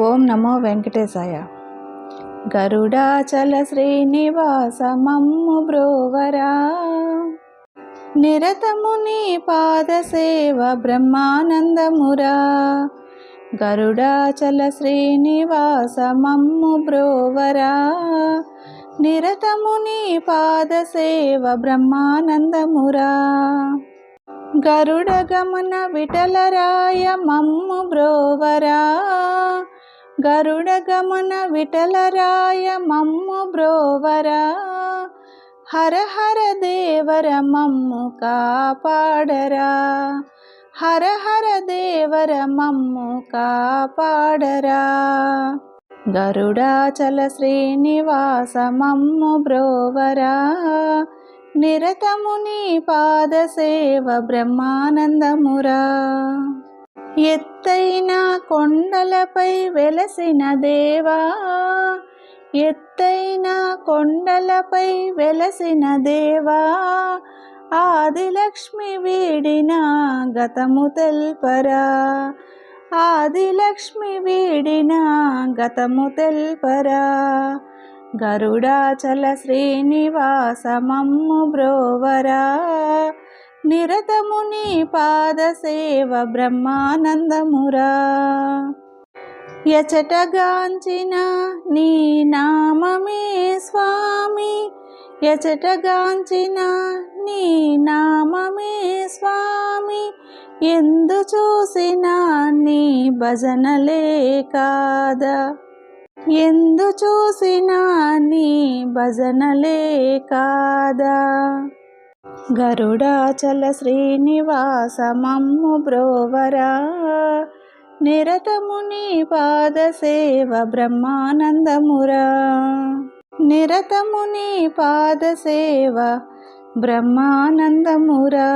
ఓం నమో వెంకటేశాయ. గరుడాచల శ్రీనివాస మమ్ము బ్రోవరా. నిరతము నీ పాద సేవ బ్రహ్మానందమురా. గరుడాచల శ్రీనివాస మమ్ము బ్రోవరా. నిరతము నీ పాద సేవ బ్రహ్మానందమురా. గరుడ గమన విఠలరాయ మమ్ము బ్రోవరా. గరుడ గమన విఠలరాయ మమ్ము బ్రోవరా. హర హర దేవర మమ్ము కాపాడరా. హర హర దేవర మమ్ము కాపాడరా. గరుడాచల శ్రీనివాస మమ్ము బ్రోవరా. నిరతముని పాద సేవ బ్రహ్మానందమురా. ఎత్తైన కొండలపై వెలసిన దేవా ఎత్తైన కొండలపై వెలసిన దేవా ఆదిలక్ష్మి వీడిన గతము తెల్పరా ఆదిలక్ష్మి వీడిన గతము తెల్పరా. గరుడాచల శ్రీనివాసమమ్ము బ్రోవరా నిరతముని పాదసేవ పాద సేవ బ్రహ్మానందమురా. ఎచటగాంచిన నీ నామమే స్వామి. యచటగాంచిన నీ నామమే స్వామి. ఎందు చూసినా నీ భజనలే కాదా ఎందు చూసినా నీ భజనలే కాదా గరుడాచల శ్రీనివాస మమ్ము బ్రోవరా. నిరతముని పాద సేవ బ్రహ్మానందమురా. నిరతముని పాద సేవ బ్రహ్మానందమురా.